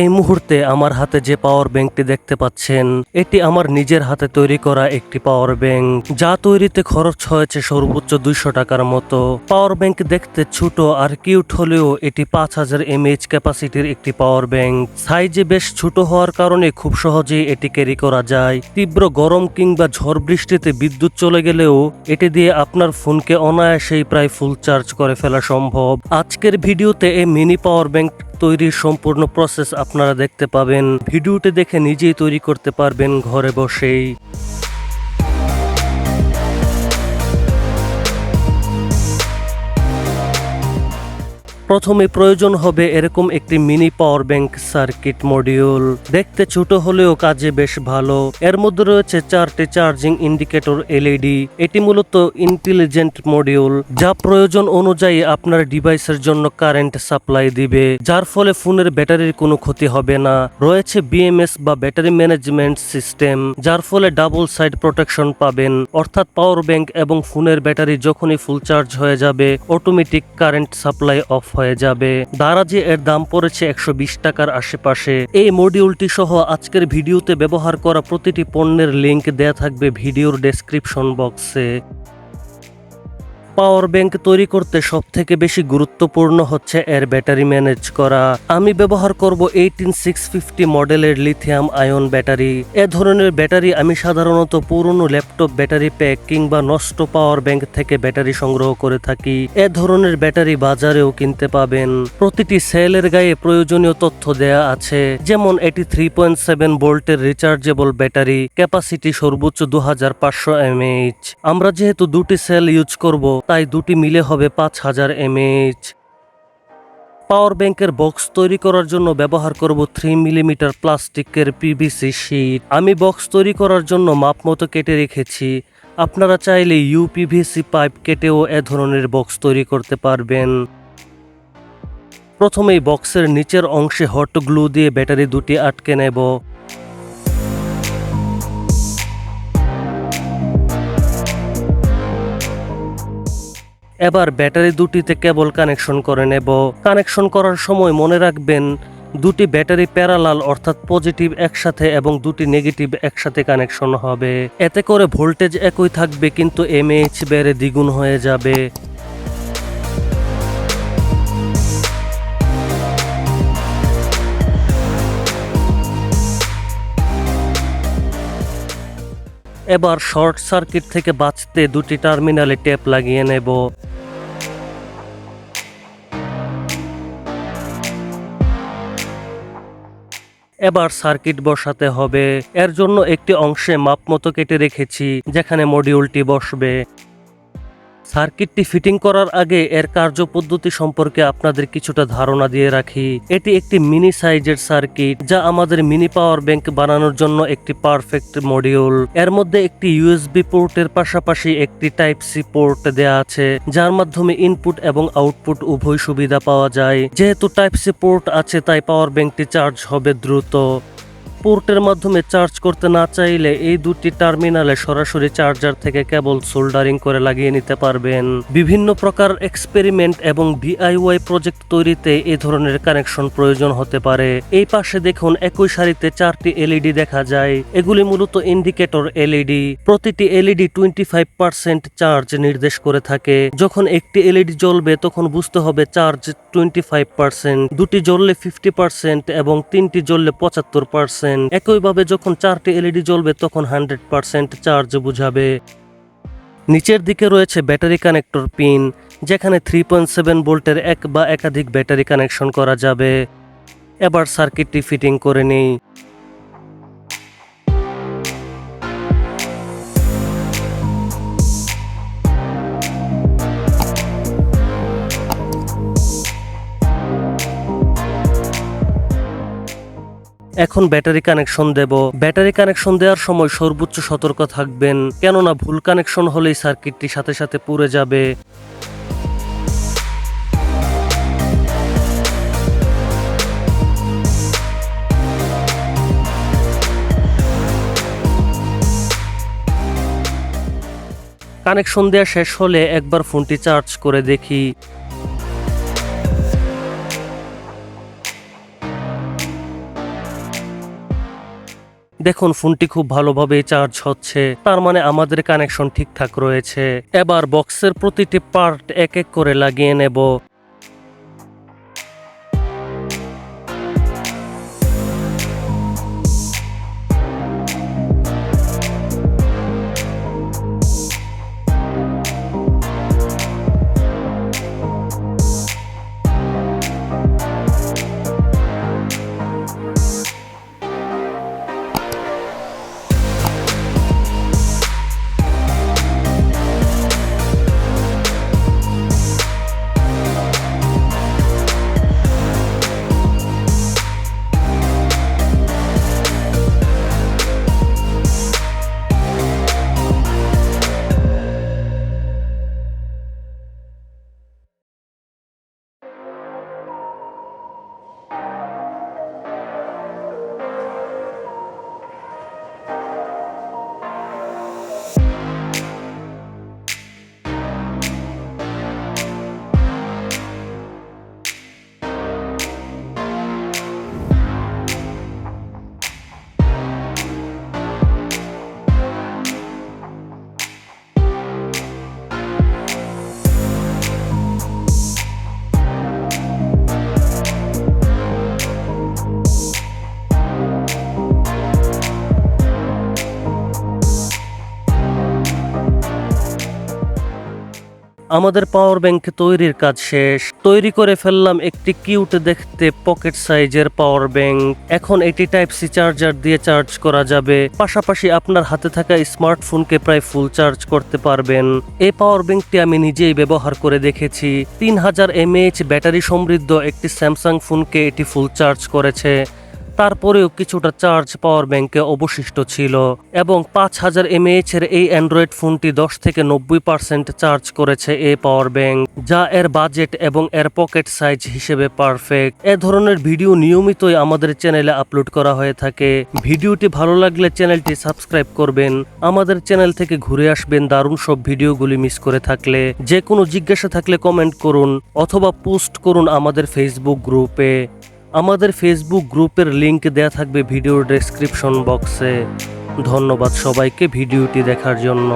এই মুহূর্তে আমার হাতে যে পাওয়ার ব্যাংকটি দেখতে পাচ্ছেন, এটি আমার নিজের হাতে তৈরি করা একটি পাওয়ার ব্যাংক যা তৈরিতে খরচ হয়েছে সর্বোচ্চ দুইশো টাকার মতো। পাওয়ার ব্যাংক দেখতে ছোট আর কিউট হলেও এটি পাঁচ হাজার এমএইচ ক্যাপাসিটির একটি পাওয়ার ব্যাংক সাইজে বেশ ছোট হওয়ার কারণে খুব সহজেই এটি ক্যারি করা যায়। তীব্র গরম কিংবা ঝড় বৃষ্টিতে বিদ্যুৎ চলে গেলেও এটি দিয়ে আপনার ফোনকে অনায়াসেই প্রায় ফুল চার্জ করে ফেলা সম্ভব। আজকের ভিডিওতে এই মিনি পাওয়ার ব্যাংক তৈরির সম্পূর্ণ প্রসেস আপনারা দেখতে পাবেন। ভিডিওটি দেখে নিজেই তৈরি করতে পারবেন ঘরে বসেই। প্রথমে প্রয়োজন হবে এরকম একটি mini power bank circuit module. দেখতে ছোট হলেও কাজে বেশ ভালো। এর মধ্যে রয়েছে চারটি চার্জিং ইন্ডিকেটর এলইডি। এটি মূলত ইন্টেলিজেন্ট মডিউল, যা প্রয়োজন অনুযায়ী আপনার ডিভাইসের জন্য কারেন্ট সাপ্লাই দিবে, যার ফলে ফোনের ব্যাটারির কোনো ক্ষতি হবে না। রয়েছে বিএমএস বা ব্যাটারি ম্যানেজমেন্ট সিস্টেম, যার ফলে ডাবল সাইড প্রোটেকশন পাবেন। অর্থাৎ পাওয়ার ব্যাংক এবং ফোনের ব্যাটারি যখনই ফুল চার্জ হয়ে যাবে, অটোমেটিক কারেন্ট সাপ্লাই অফ যাবে। দারাজে এর দাম পড়েছে একশো বিশ টাকার আশেপাশে। এই মডিউলটি সহ আজকের ভিডিওতে ব্যবহার করা প্রতিটি পণ্যের লিঙ্ক দেয়া থাকবে ভিডিওর ডেসক্রিপশন বক্সে পাওয়ার ব্যাংক তৈরি করতে সব থেকে বেশি গুরুত্বপূর্ণ হচ্ছে এর ব্যাটারি ম্যানেজ করা। আমি ব্যবহার করব এইটিন সিক্স ফিফটি মডেলের লিথিয়াম আয়ন ব্যাটারি। এ ধরনের ব্যাটারি আমি সাধারণত পুরনো ল্যাপটপ ব্যাটারি প্যাক কিংবা নষ্ট পাওয়ার ব্যাংক থেকে ব্যাটারি সংগ্রহ করে থাকি। এ ধরনের ব্যাটারি বাজারেও কিনতে পাবেন। প্রতিটি সেলের গায়ে প্রয়োজনীয় তথ্য দেয়া আছে, যেমন এটি থ্রি পয়েন্ট সেভেন ভোল্টের রিচার্জেবল ব্যাটারি, ক্যাপাসিটি সর্বোচ্চ দু হাজার পাঁচশো এমএইচ। আমরা যেহেতু দুটি সেল ইউজ করব তাই দুটি মিলে হবে পাঁচ হাজার এমএইচ। পাওয়ার ব্যাংকের বক্স তৈরি করার জন্য ব্যবহার করব থ্রি মিলিমিটার প্লাস্টিকের পিভিসি শিট আমি বক্স তৈরি করার জন্য মাপ মতো কেটে রেখেছি। আপনারা চাইলে ইউপিভিসি পাইপ কেটেও এ ধরনের বক্স তৈরি করতে পারবেন। প্রথমেই বক্সের নিচের অংশে হট গ্লু দিয়ে ব্যাটারি দুটি আটকে নেব। এবার ব্যাটারি দুটিতে কেবল কানেকশন করে নেব। কানেকশন করার সময় মনে রাখবেন, দুটি ব্যাটারি প্যারালাল অর্থাৎ পজিটিভ একসাথে এবং দুটি নেগেটিভ একসাথে কানেকশন হবে। এতে করে ভোল্টেজ একই থাকবে কিন্তু এমএইচ বেড়ে দ্বিগুণ হয়ে যাবে। এবার শর্ট সার্কিট থেকে বাঁচতে দুটি টার্মিনালে টেপ লাগিয়ে নেব। এবার সার্কিট বসাতে হবে। এর জন্য একটি অংশে মাপ মতো কেটে রেখেছি, যেখানে মডিউলটি বসবে। সার্কিটটি ফিটিং করার আগে এর কার্যপদ্ধতি সম্পর্কে আপনাদের কিছুটা ধারণা দিয়ে রাখি। এটি একটি মিনি সাইজের সার্কিট, যা আমাদের মিনি পাওয়ার ব্যাংক বানানোর জন্য একটি পারফেক্ট মডিউল। এর মধ্যে একটি ইউএসবি পোর্টের পাশাপাশি একটি টাইপ সি পোর্ট দেয়া আছে, যার মাধ্যমে ইনপুট এবং আউটপুট উভয় সুবিধা পাওয়া যায়। যেহেতু টাইপ সি পোর্ট আছে, তাই পাওয়ার ব্যাংকটি চার্জ হবে দ্রুত। পোর্টের মাধ্যমে চার্জ করতে না চাইলে এই দুটি টার্মিনালে সরাসরি চার্জার থেকে কেবল সোল্ডারিং করে লাগিয়ে নিতে পারবেন। বিভিন্ন প্রকার এক্সপেরিমেন্ট এবং ডিআইওয়াই প্রজেক্ট তৈরিতে এই ধরনের কানেকশন প্রয়োজন হতে পারে। এই পাশে দেখুন একই সারিতে চারটি এলইডি দেখা যায়। এগুলি মূলত ইন্ডিকেটর এলইডি। প্রতিটি LED twenty five percent charge নির্দেশ করে থাকে। যখন একটি এলইডি জ্বলবে, তখন বুঝতে হবে চার্জ টোয়েন্টি ফাইভ পার্সেন্ট দুটি জ্বললে ফিফটি পার্সেন্ট এবং তিনটি জ্বললে পঁচাত্তর পার্সেন্ট একইভাবে যখন চারটি এলইডি জ্বলবে, তখন হান্ড্রেড পারসেন্ট চার্জ বুঝাবে। নিচের দিকে রয়েছে ব্যাটারি কানেক্টর পিন, যেখানে থ্রি পয়েন্ট সেভেন ভোল্টের এক বা একাধিক ব্যাটারি কানেকশন করা যাবে। এবার সার্কিটটি ফিটিং করে নেই। এখন ব্যাটারি কানেকশন দেব। ব্যাটারি কানেকশন দেওয়ার সময় সর্বোচ্চ সতর্ক থাকবেন, কেননা ভুল কানেকশন হলেই সার্কিটটি সাথে সাথে পুড়ে যাবে। কানেকশন দেওয়া শেষ হলে একবার ফোনটি চার্জ করে দেখি। দেখুন, ফোনটি খুব ভালোভাবে চার্জ হচ্ছে। তার মানে আমাদের কানেকশন ঠিকঠাক রয়েছে। এবার বক্সের প্রতিটি পার্ট এক এক করে লাগিয়ে নেব। আমাদের পাওয়ার ব্যাংক তৈরির কাজ শেষ। তৈরি করে ফেললাম একটি কিউট দেখতে পকেট সাইজের পাওয়ার ব্যাংক এখন এটি টাইপ সি চার্জার দিয়ে চার্জ করা যাবে। পাশাপাশি আপনার হাতে থাকা স্মার্টফোনকে প্রায় ফুল চার্জ করতে পারবেন। এই পাওয়ার ব্যাংকটি আমি নিজেই ব্যবহার করে দেখেছি। তিন হাজার এমএএইচ ব্যাটারি সমৃদ্ধ একটি স্যামসাং ফোনকে এটি ফুল চার্জ করেছে। তারপরেও কিছুটা চার্জ পাওয়ার ব্যাংকে অবশিষ্ট ছিল এবং পাঁচ হাজার এমএএইচ এর এই অ্যান্ড্রয়েড ফোনটি দশ থেকে নব্বই পার্সেন্ট চার্জ করেছে এ পাওয়ার ব্যাংক, যা এর বাজেট এবং এর পকেট সাইজ হিসেবে পারফেক্ট। এ ধরনের ভিডিও নিয়মিতই আমাদের চ্যানেলে আপলোড করা হয়ে থাকে। ভিডিওটি ভালো লাগলে চ্যানেলটি সাবস্ক্রাইব করবেন। আমাদের চ্যানেল থেকে ঘুরে আসবেন দারুণ সব ভিডিওগুলি মিস করে থাকলে। যে কোনো জিজ্ঞাসা থাকলে কমেন্ট করুন অথবা পোস্ট করুন আমাদের ফেসবুক গ্রুপে। আমাদের ফেসবুক গ্রুপের লিংক দেয়া থাকবে ভিডিওর ডেসক্রিপশন বক্সে ধন্যবাদ সবাইকে ভিডিওটি দেখার জন্য।